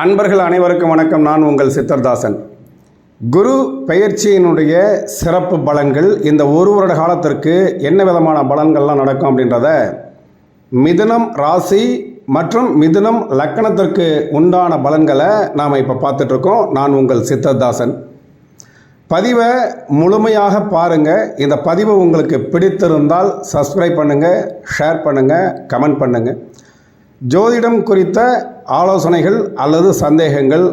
அன்பர்கள் அனைவருக்கும் வணக்கம். நான் உங்கள் சித்தர்தாசன். குரு பெயர்ச்சியினுடைய சிறப்பு பலன்கள் இந்த ஒரு வருட காலத்திற்கு என்ன விதமான பலன்கள்லாம் நடக்கும் அப்படின்றத மிதுனம் ராசி மற்றும் மிதுனம் லக்கணத்திற்கு உண்டான பலன்களை நாம் இப்போ பார்த்துட்ருக்கோம். நான் உங்கள் சித்தர்தாசன். பதிவை முழுமையாக பாருங்கள் இந்த பதிவு உங்களுக்கு பிடித்திருந்தால் சப்ஸ்கிரைப் பண்ணுங்கள் ஷேர் பண்ணுங்கள் கமெண்ட் பண்ணுங்கள் ஜோதிடம் குறித்த ஆலோசனைகள் அல்லது சந்தேகங்கள்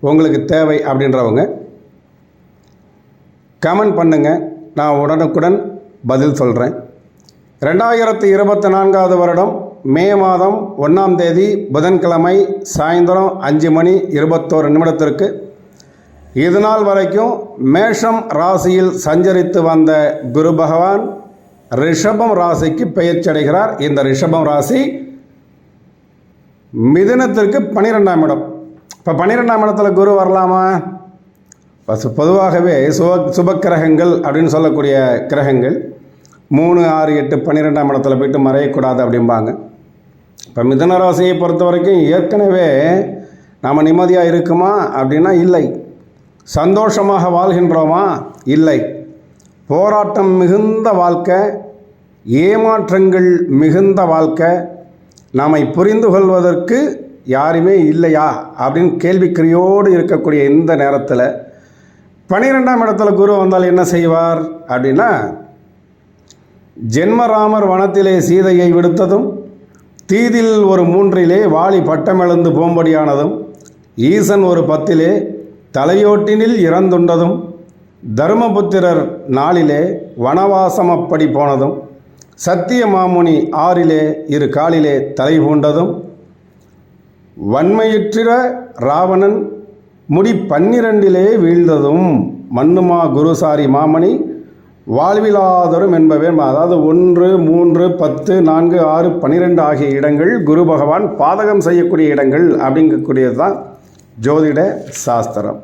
உங்களுக்கு தேவை அப்படின்றவங்க கமெண்ட் பண்ணுங்கள் நான் உடனுக்குடன் பதில் சொல்கிறேன் ரெண்டாயிரத்தி இருபத்தி நான்காவது வருடம் மே மாதம் ஒன்றாம் தேதி புதன்கிழமை சாயந்தரம் அஞ்சு மணி இருபத்தோரு நிமிடத்திற்கு. இது நாள் வரைக்கும் மேஷம் ராசியில் சஞ்சரித்து வந்த குரு பகவான் ரிஷபம் ராசிக்கு பெயர்ச்சடைகிறார் இந்த ரிஷபம் ராசி மிதுனத்திற்கு பன்னிரெண்டாம் இடம். இப்போ பன்னிரெண்டாம் இடத்துல குரு வரலாமா? பசு பொதுவாகவே சுப சுப கிரகங்கள் அப்படின்னு சொல்லக்கூடிய கிரகங்கள் மூணு ஆறு எட்டு பன்னிரெண்டாம் இடத்துல போயிட்டு மறையக்கூடாது அப்படிம்பாங்க. இப்போ மிதன ராசியை பொறுத்த வரைக்கும் ஏற்கனவே நாம் நிம்மதியாக இருக்குமா அப்படின்னா இல்லை. சந்தோஷமாக வாழ்கின்றோமா? இல்லை. போராட்டம் மிகுந்த வாழ்க்கை ஏமாற்றங்கள் மிகுந்த வாழ்க்கை நம்மை புரிந்து கொள்வதற்கு யாருமே இல்லையா? அப்படின்னு கேள்விக்குறியோடு இருக்கக்கூடிய இந்த நேரத்தில் பனிரெண்டாம் இடத்துல குரு வந்தால் என்ன செய்வார் அப்படின்னா ஜென்மராமர் வனத்திலே சீதையை விடுத்ததும் தீதில் ஒரு மூன்றிலே வாளி பட்டமிழந்து போம்படியானதும் ஈசன் ஒரு பத்திலே தலையோட்டினில் இறந்துண்டதும் தருமபுத்திரர் நாளிலே வனவாசம் அப்படி போனதும் சத்திய மாமுனி ஆறிலே இரு காலிலே தலை பூண்டதும் வன்மையுற்றிற ராவணன் முடி பன்னிரண்டிலே வீழ்ந்ததும் மண்ணுமா குருசாரி மாமணி வாழ்விலாதரும் என்பவே அதாவது ஒன்று மூன்று பத்து நான்கு ஆறு பன்னிரெண்டு ஆகிய இடங்கள் குரு பகவான் பாதகம் செய்யக்கூடிய இடங்கள் அப்படிங்கக்கூடியது தான் ஜோதிட சாஸ்திரம்.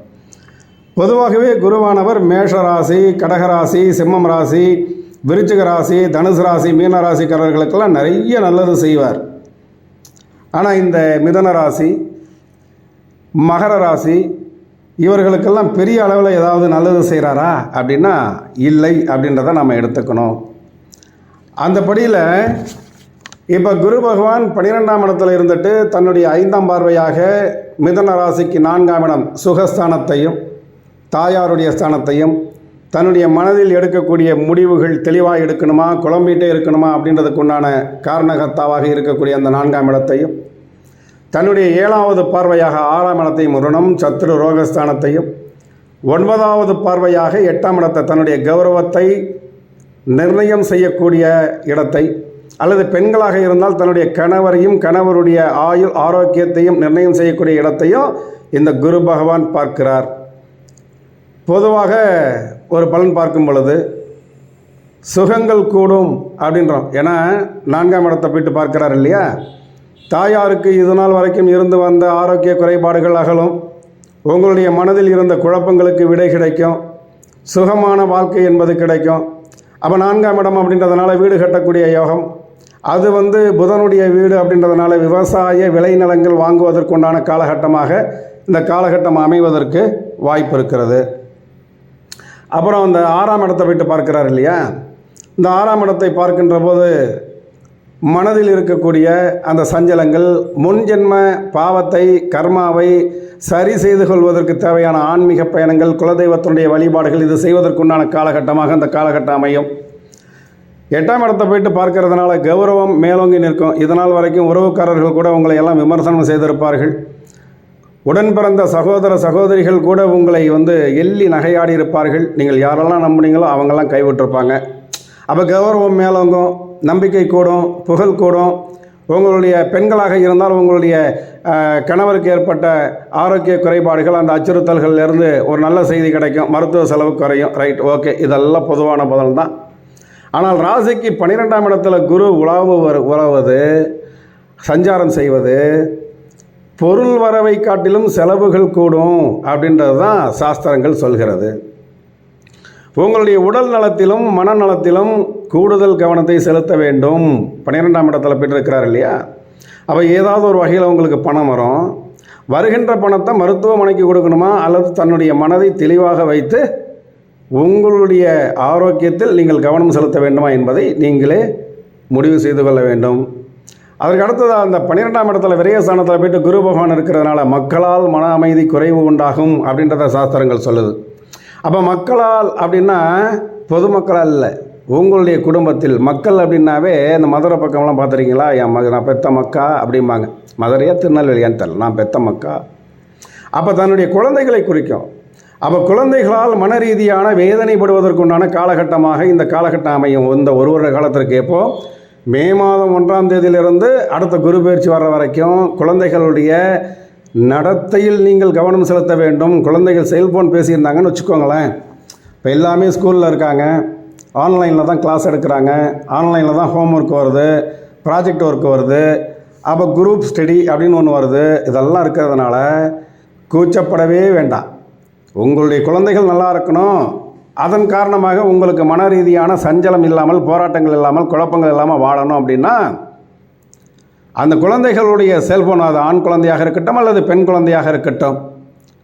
பொதுவாகவே குருவானவர் மேஷராசி கடகராசி சிம்மம் ராசி விருச்சிக ராசி தனுசு ராசி மீன ராசிக்காரர்களுக்கெல்லாம் நிறைய நல்லது செய்வார். ஆனால் இந்த மிதன ராசி மகர ராசி இவர்களுக்கெல்லாம் பெரிய அளவில் ஏதாவது நல்லது செய்கிறாரா அப்படின்னா இல்லை அப்படின்றத நம்ம எடுத்துக்கணும். அந்த படியில் இப்போ குரு பகவான் பன்னிரெண்டாம் இடத்துல இருந்துட்டு தன்னுடைய ஐந்தாம் பார்வையாக மிதன ராசிக்கு நான்காம் இடம் சுகஸ்தானத்தையும் தாயாருடைய ஸ்தானத்தையும் தன்னுடைய மனதில் எடுக்கக்கூடிய முடிவுகள் தெளிவாக எடுக்கணுமா குழம்பிகிட்டே இருக்கணுமா அப்படின்றதுக்கு உண்டான காரணகர்த்தாவாக இருக்கக்கூடிய அந்த நான்காம் இடத்தையும் தன்னுடைய ஏழாவது பார்வையாக ஆறாம் இடத்தையும் ருணம் சத்ரு ரோகஸ்தானத்தையும் ஒன்பதாவது பார்வையாக எட்டாம் இடத்தை தன்னுடைய கௌரவத்தை நிர்ணயம் செய்யக்கூடிய இடத்தை அல்லது பெண்களாக இருந்தால் தன்னுடைய கணவரையும் கணவருடைய ஆயுள் ஆரோக்கியத்தையும் நிர்ணயம் செய்யக்கூடிய இடத்தையும் இந்த குரு பகவான் பார்க்கிறார். பொதுவாக ஒரு பலன் பார்க்கும் பொழுது சுகங்கள் கூடும் அப்படின்றோம். ஏன்னா நான்காம் இடத்தை போயிட்டு பார்க்குறாரு இல்லையா? தாயாருக்கு இது நாள் வரைக்கும் இருந்து வந்த ஆரோக்கிய குறைபாடுகள் அகலும். உங்களுடைய மனதில் இருந்த குழப்பங்களுக்கு விடை கிடைக்கும். சுகமான வாழ்க்கை என்பது கிடைக்கும். அப்போ நான்காம் இடம் அப்படின்றதுனால வீடு கட்டக்கூடிய யோகம். அது வந்து புதனுடைய வீடு அப்படின்றதுனால விவசாய விளைநிலங்கள் வாங்குவதற்குண்டான காலகட்டமாக இந்த காலகட்டம் அமைவதற்கு வாய்ப்பு இருக்கிறது. அப்புறம் அந்த ஆறாம் இடத்தை போயிட்டு பார்க்கிறார் இல்லையா? இந்த ஆறாம் இடத்தை பார்க்கின்ற போது மனதில் இருக்கக்கூடிய அந்த சஞ்சலங்கள் முன்ஜென்ம பாவத்தை கர்மாவை சரி செய்து கொள்வதற்கு தேவையான ஆன்மீக பயணங்கள் குலதெய்வத்தினுடைய வழிபாடுகள் இது செய்வதற்குண்டான காலகட்டமாக அந்த காலகட்டம் அமையும். எட்டாம் இடத்தை போயிட்டு பார்க்கறதுனால கௌரவம் மேலோங்கி நிற்கும். இதனால் வரைக்கும் உறவுக்காரர்கள் கூட உங்களை எல்லாம் விமர்சனம் செய்திருப்பார்கள். உடன் பிறந்த சகோதர சகோதரிகள் கூட உங்களை வந்து எள்ளி நகையாடி இருப்பார்கள். நீங்கள் யாரெல்லாம் நம்புனீங்களோ அவங்கெல்லாம் கைவிட்டிருப்பாங்க. அப்போ கௌரவம் மேலோங்கும் நம்பிக்கை கூடும் புகழ் கூடும். உங்களுடைய பெண்களாக இருந்தால் உங்களுடைய கணவருக்கு ஏற்பட்ட ஆரோக்கிய குறைபாடுகள் அந்த அச்சுறுத்தல்கள்லேருந்து ஒரு நல்ல செய்தி கிடைக்கும். மருத்துவ செலவு குறையும். ரைட் ஓகே இதெல்லாம் பொதுவான பதில் தான். ஆனால் ராசிக்கு பன்னிரெண்டாம் இடத்துல குரு உலாவு உழவது சஞ்சாரம் செய்வது பொருள் வரவை காட்டிலும் செலவுகள் கூடும் அப்படின்றது தான் சாஸ்திரங்கள் சொல்கிறது. உங்களுடைய உடல் நலத்திலும் மனநலத்திலும் கூடுதல் கவனத்தை செலுத்த வேண்டும். பன்னிரெண்டாம் இடத்துல பெற்றிருக்கிறார் இல்லையா? அப்போ ஏதாவது ஒரு வகையில் உங்களுக்கு பணம் வரும். வருகின்ற பணத்தை மருத்துவமனைக்கு கொடுக்கணுமா? அல்லது தன்னுடைய மனதை தெளிவாக வைத்து உங்களுடைய ஆரோக்கியத்தில் நீங்கள் கவனம் செலுத்த வேண்டுமா என்பதை நீங்களே முடிவு செய்து கொள்ள வேண்டும். அதற்கு அடுத்தது அந்த பன்னிரெண்டாம் இடத்துல விரயஸ்தானத்தில் போயிட்டு குரு பகவான் இருக்கிறதுனால மக்களால் மன அமைதி குறைவு உண்டாகும் அப்படின்றத சாஸ்திரங்கள் சொல்லுது. அப்போ மக்களால் அப்படின்னா பொதுமக்களால் இல்லை உங்களுடைய குடும்பத்தில் மக்கள் அப்படின்னாவே இந்த மதுரை பக்கம்லாம் பார்த்துருக்கீங்களா? என் மக நான் பெத்த மக்கா அப்படிம்பாங்க. மதுரையா திருநெல்வேலியான்னு தெரியல நான் பெத்த மக்கா. அப்போ தன்னுடைய குழந்தைகளை குறிக்கும். அப்போ குழந்தைகளால் மன ரீதியான வேதனைப்படுவதற்குண்டான காலகட்டமாக இந்த காலகட்டம் அமையும். இந்த ஒரு வருட காலத்திற்கு எப்போ? மே மாதம் ஒன்றாம் தேதியிலிருந்து அடுத்த குரு பயிற்சி வர்ற வரைக்கும் குழந்தைகளுடைய நடத்தையில் நீங்கள் கவனம் செலுத்த வேண்டும். குழந்தைகள் செல்ஃபோன் பேசியிருந்தாங்கன்னு வச்சுக்கோங்களேன். இப்போ எல்லாமே ஸ்கூலில் இருக்காங்க. ஆன்லைனில் தான் கிளாஸ் எடுக்கிறாங்க. ஆன்லைனில் தான் ஹோம் ஒர்க் வருது. ப்ராஜெக்ட் ஒர்க் வருது. அப்போ குரூப் ஸ்டடி அப்படின்னு ஒன்று வருது. இதெல்லாம் இருக்கிறதுனால கூச்சப்படவே வேண்டாம். உங்களுடைய குழந்தைகள் நல்லா இருக்கணும். அதன் காரணமாக உங்களுக்கு மன ரீதியான சஞ்சலம் இல்லாமல் போராட்டங்கள் இல்லாமல் குழப்பங்கள் இல்லாமல் வாழணும் அப்படின்னா அந்த குழந்தைகளுடைய செல்போன் அது ஆண் குழந்தையாக இருக்கட்டும் அல்லது பெண் குழந்தையாக இருக்கட்டும்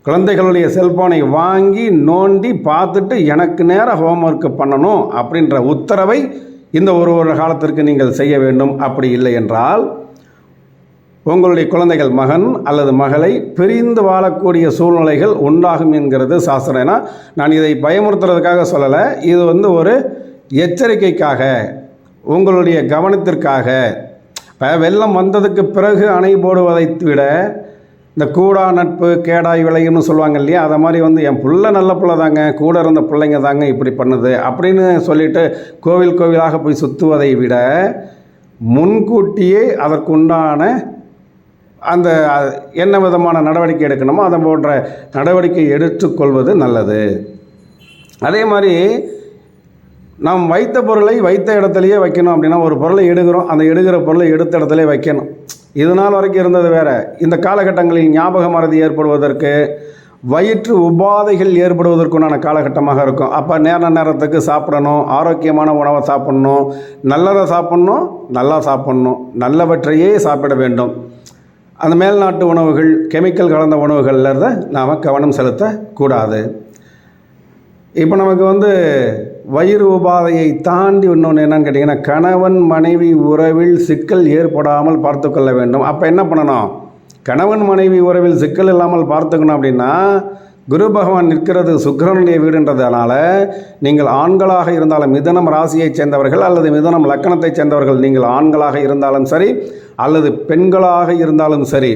குழந்தைகளுடைய செல்போனை வாங்கி நோண்டி பார்த்துட்டு எனக்கு நேரம் ஹோம்ஒர்க் பண்ணணும் அப்படின்ற உத்தரவை இந்த ஒரு ஒரு காலத்திற்கு நீங்கள் செய்ய வேண்டும். அப்படி இல்லை என்றால் உங்களுடைய குழந்தைகள் மகன் அல்லது மகளை பிரிந்து வாழக்கூடிய சூழ்நிலைகள் உண்டாகும் என்கிறது சாஸ்திரம். ஏன்னா நான் இதை பயமுறுத்துறதுக்காக சொல்லலை. இது வந்து ஒரு எச்சரிக்கைக்காக உங்களுடைய கவனத்திற்காக. இப்போ வெள்ளம் வந்ததுக்கு பிறகு அணை போடுவதை விட இந்த கூடா நட்பு கேடாய் விளையும்னு சொல்லுவாங்க இல்லையா? அதை மாதிரி வந்து என் பிள்ளை நல்ல பிள்ளை தாங்க கூட இருந்த பிள்ளைங்க தாங்க இப்படி பண்ணுது. அப்படின்னு சொல்லிட்டு கோவில் கோவிலாக போய் சுற்றுவதை விட முன்கூட்டியே அதற்குண்டான அந்த என்ன விதமான நடவடிக்கை எடுக்கணுமோ அதை போன்ற நடவடிக்கை எடுத்துக்கொள்வது நல்லது. அதே மாதிரி நாம் வைத்த பொருளை வைத்த இடத்துலையே வைக்கணும் அப்படின்னா ஒரு பொருளை எடுக்கிறோம் அந்த எடுக்கிற பொருளை எடுத்த இடத்துல வைக்கணும். இது நாள் வரைக்கும் இருந்தது வேற. இந்த காலகட்டங்களில் ஞாபக மறதி ஏற்படுவதற்கு வயிற்று உபாதைகள் ஏற்படுவதற்குண்டான காலகட்டமாக இருக்கும். அப்போ நேர நேரத்துக்கு சாப்பிடணும் ஆரோக்கியமான உணவை சாப்பிட்ணும் நல்லதை சாப்பிட்ணும் நல்லா சாப்பிட்ணும் நல்லவற்றையே சாப்பிட வேண்டும். அந்த மேல்நாட்டு உணவுகள் கெமிக்கல் கலந்த உணவுகளில் நாம் கவனம் செலுத்தக்கூடாது. இப்போ நமக்கு வந்து வயிறு உபாதையை தாண்டி இன்னொன்று என்னன்னு கேட்டிங்கன்னா கணவன் மனைவி உறவில் சிக்கல் ஏற்படாமல் பார்த்துக்கொள்ள வேண்டும். அப்போ என்ன பண்ணணும்? கணவன் மனைவி உறவில் சிக்கல் இல்லாமல் பார்த்துக்கணும் அப்படின்னா குரு பகவான் நிற்கிறது சுக்கரனுடைய வீடுன்றதுனால நீங்கள் ஆண்களாக இருந்தாலும் மிதனம் ராசியைச் சேர்ந்தவர்கள் அல்லது மிதனம் லக்கணத்தைச் சேர்ந்தவர்கள் நீங்கள் ஆண்களாக இருந்தாலும் சரி அல்லது பெண்களாக இருந்தாலும் சரி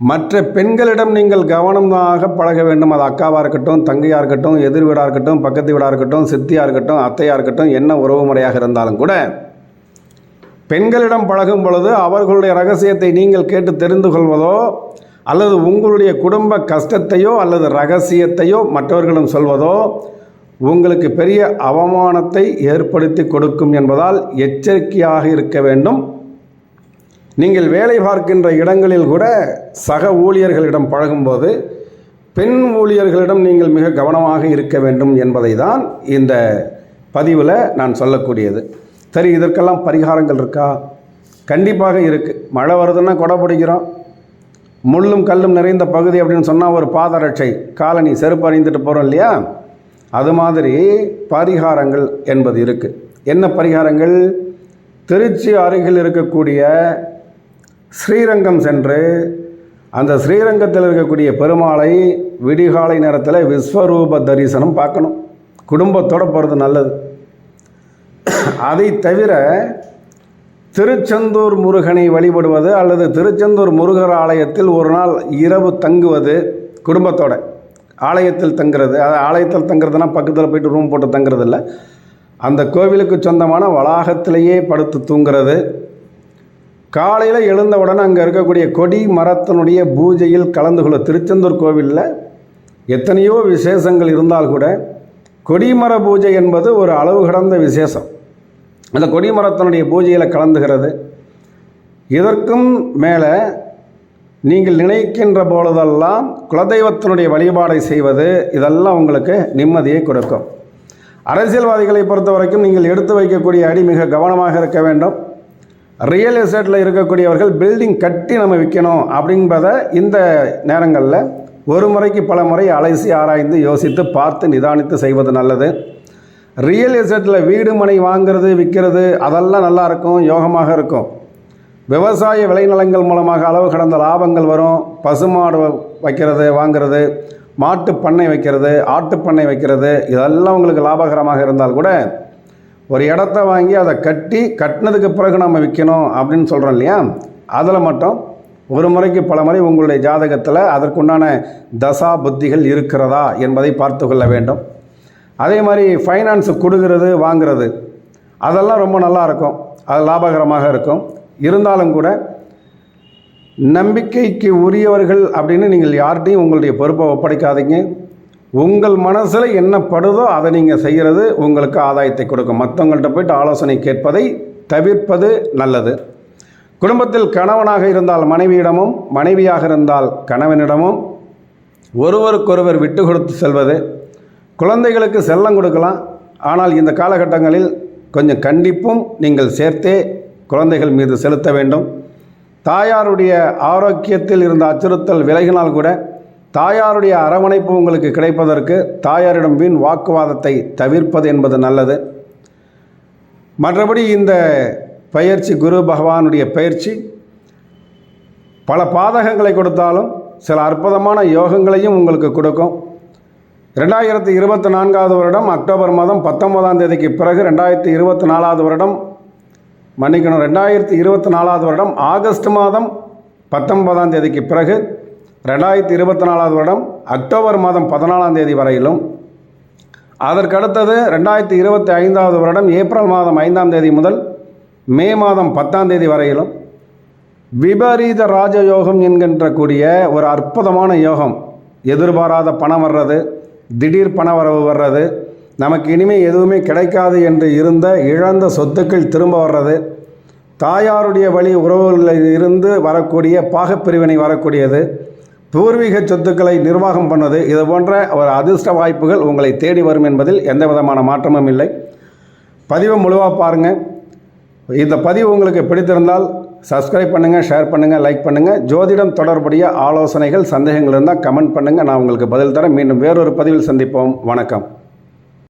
மற்ற பெண்களிடம் நீங்கள் கவனமாக பழக வேண்டும். அது அக்காவாக இருக்கட்டும் தங்கையாக இருக்கட்டும் எதிர் வீடாக இருக்கட்டும் பக்கத்து வீடாக இருக்கட்டும் சித்தியாக இருக்கட்டும் அத்தையாக இருக்கட்டும் என்ன உறவு முறையாக இருந்தாலும் கூட பெண்களிடம் பழகும் பொழுது அவர்களுடைய ரகசியத்தை நீங்கள் கேட்டு தெரிந்து கொள்வதோ அல்லது உங்களுடைய குடும்ப கஷ்டத்தையோ அல்லது ரகசியத்தையோ மற்றவர்களும் சொல்வதோ உங்களுக்கு பெரிய அவமானத்தை ஏற்படுத்தி கொடுக்கும் என்பதால் எச்சரிக்கையாக இருக்க வேண்டும். நீங்கள் வேலை பார்க்கின்ற இடங்களில் கூட சக ஊழியர்களிடம் பழகும்போது பெண் ஊழியர்களிடம் நீங்கள் மிக கவனமாக இருக்க வேண்டும் என்பதை தான் இந்த பதிவில் நான் சொல்லக்கூடியது. சரி இதற்கெல்லாம் பரிகாரங்கள் இருக்கா? கண்டிப்பாக இருக்குது மழை வருதுன்னா கொடை பிடிக்கிறோம். முள்ளும் கல்லும் நிறைந்த பகுதி அப்படின்னு சொன்னால் ஒரு பாதரட்சை. காலனி செருப்பு அணிந்துட்டு போகிறோம் இல்லையா? அது மாதிரி பரிகாரங்கள் என்பது இருக்குது என்ன பரிகாரங்கள்? திருச்சி அருகில் இருக்கக்கூடிய ஸ்ரீரங்கம் சென்று அந்த ஸ்ரீரங்கத்தில் இருக்கக்கூடிய பெருமாளை விடிகாலை நேரத்தில் விஸ்வரூப தரிசனம் பார்க்கணும். குடும்பத்தோடு போகிறது நல்லது. அதை தவிர திருச்செந்தூர் முருகனை வழிபடுவது அல்லது திருச்செந்தூர் முருகர் ஆலயத்தில் ஒரு நாள் இரவு தங்குவது குடும்பத்தோட. ஆலயத்தில் தங்குறது அது ஆலயத்தில் தங்குறதுனா பக்கத்தில் போயிட்டு ரூம் போட்டு தங்குறது இல்லை அந்த கோவிலுக்கு சொந்தமான வளாகத்திலேயே படுத்து தூங்குறது. காலையில் எழுந்தவுடன் அங்கே இருக்கக்கூடிய கொடி மரத்தினுடைய பூஜையில் கலந்து கொள்ள திருச்செந்தூர் கோவிலில் எத்தனையோ விசேஷங்கள் இருந்தால் கூட கொடிமர பூஜை என்பது ஒரு அளவு கடந்த விசேஷம். அந்த கொடிமரத்தினுடைய பூஜையில் கலந்துகிறது. இதற்கும் மேலே நீங்கள் நினைக்கின்ற பொழுதெல்லாம் குலதெய்வத்தினுடைய வழிபாடை செய்வது இதெல்லாம் உங்களுக்கு நிம்மதியை கொடுக்கும். அரசியல்வாதிகளை பொறுத்த வரைக்கும் நீங்கள் எடுத்து வைக்கக்கூடிய அடி மிக கவனமாக இருக்க வேண்டும். ரியல் எஸ்டேட்டில் இருக்கக்கூடியவர்கள் பில்டிங் கட்டி நம்ம விற்கணும் அப்படின்பத இந்த நேரங்களில் ஒரு முறைக்கு பல முறை அலைசி ஆராய்ந்து யோசித்து பார்த்து நிதானித்து செய்வது நல்லது. ரியல் எஸ்டேட்டில் வீடு மனை வாங்குறது விற்கிறது அதெல்லாம் நல்லா இருக்கும் யோகமாக இருக்கும். விவசாய விளைநிலங்கள் மூலமாக அளவு கடந்த லாபங்கள் வரும். பசுமாடு வைக்கிறது வாங்குறது மாட்டு பண்ணை வைக்கிறது ஆட்டு பண்ணை வைக்கிறது இதெல்லாம் உங்களுக்கு லாபகரமாக இருந்தால் கூட ஒரு இடத்த வாங்கி அதை கட்டி கட்டினதுக்கு பிறகு நம்ம விற்கணும் அப்படின்னு சொல்கிறோம் இல்லையா? அதில் மட்டும் ஒரு முறைக்கு பல முறை உங்களுடைய ஜாதகத்தில் அதற்குண்டான தசா புத்திகள் இருக்கிறதா என்பதை பார்த்து கொள்ள வேண்டும். அதே மாதிரி ஃபைனான்ஸ் கொடுக்கறது வாங்குறது அதெல்லாம் ரொம்ப நல்லா இருக்கும். அது லாபகரமாக இருக்கும். இருந்தாலும் கூட நம்பிக்கைக்கு உரியவர்கள் அப்படின்னு நீங்கள் யார்கிட்டையும் உங்களுடைய பொறுப்பை ஒப்படைக்காதீங்க. உங்கள் மனசில் என்ன படுதோ அதை நீங்கள் செய்கிறது உங்களுக்கு ஆதாயத்தை கொடுக்கும். மற்றவங்கள்ட்ட போயிட்டு ஆலோசனை கேட்பதை தவிர்ப்பது நல்லது. குடும்பத்தில் கணவனாக இருந்தால் மனைவியிடமும் மனைவியாக இருந்தால் கணவனிடமும் ஒருவருக்கொருவர் விட்டு கொடுத்து செல்வது குழந்தைகளுக்கு செல்லம் கொடுக்கலாம். ஆனால் இந்த காலகட்டங்களில் கொஞ்சம் கண்டிப்பும் நீங்கள் சேர்த்தே குழந்தைகள் மீது செலுத்த வேண்டும். தாயாருடைய ஆரோக்கியத்தில் இருந்த அச்சுறுத்தல் விலகினால் கூட தாயாருடைய அரவணைப்பு உங்களுக்கு கிடைப்பதற்கு தாயாரிடம் வீண் வாக்குவாதத்தை தவிர்ப்பது என்பது நல்லது. மற்றபடி இந்த பயிற்சி குரு பகவானுடைய பயிற்சி பல பாதகங்களை கொடுத்தாலும் சில அற்புதமான யோகங்களையும் உங்களுக்கு கொடுக்கும். ரெண்டாயிரத்தி இருபத்தி நான்காவது வருடம் அக்டோபர் மாதம் பத்தொன்பதாம் தேதிக்கு பிறகு ரெண்டாயிரத்தி இருபத்தி நாலாவது வருடம் மன்னிக்கணும் ரெண்டாயிரத்தி இருபத்தி நாலாவது வருடம் ஆகஸ்ட் மாதம் பத்தொன்பதாம் தேதிக்கு பிறகு ரெண்டாயிரத்தி இருபத்தி நாலாவது வருடம் அக்டோபர் மாதம் பதினாலாம் தேதி வரையிலும். அதற்கடுத்தது ரெண்டாயிரத்தி இருபத்தி ஐந்தாவது வருடம் ஏப்ரல் மாதம் ஐந்தாம் தேதி முதல் மே மாதம் பத்தாம் தேதி வரையிலும். விபரீத ராஜயோகம் என்கின்ற கூடிய ஒரு அற்புதமான யோகம் எதிர்பாராத பணம் வர்றது திடீர் பண வரவு வர்றது நமக்கு இனிமேல் எதுவுமே கிடைக்காது என்று இருந்த இழந்த சொத்துக்கள் திரும்ப வர்றது தாயாருடைய வழி உறவுகளில் இருந்து வரக்கூடிய பாகப்பிரிவினை வரக்கூடியது பூர்வீக சொத்துக்களை நிர்வாகம் பண்ணது இது போன்ற ஒரு அதிர்ஷ்ட வாய்ப்புகள் உங்களை தேடி வரும் என்பதில் எந்த விதமான மாற்றமும் இல்லை. பதிவை முழுவாக பாருங்கள் இந்த பதிவு உங்களுக்கு பிடித்திருந்தால் சப்ஸ்கிரைப் பண்ணுங்கள் ஷேர் பண்ணுங்கள் லைக் பண்ணுங்கள் ஜோதிடம் தொடர்புடைய ஆலோசனைகள் சந்தேகங்கள் இருந்தால் கமெண்ட் பண்ணுங்கள் நான் உங்களுக்கு பதில் தரேன். மீண்டும் வேறொரு பதிவில் சந்திப்போம். வணக்கம்.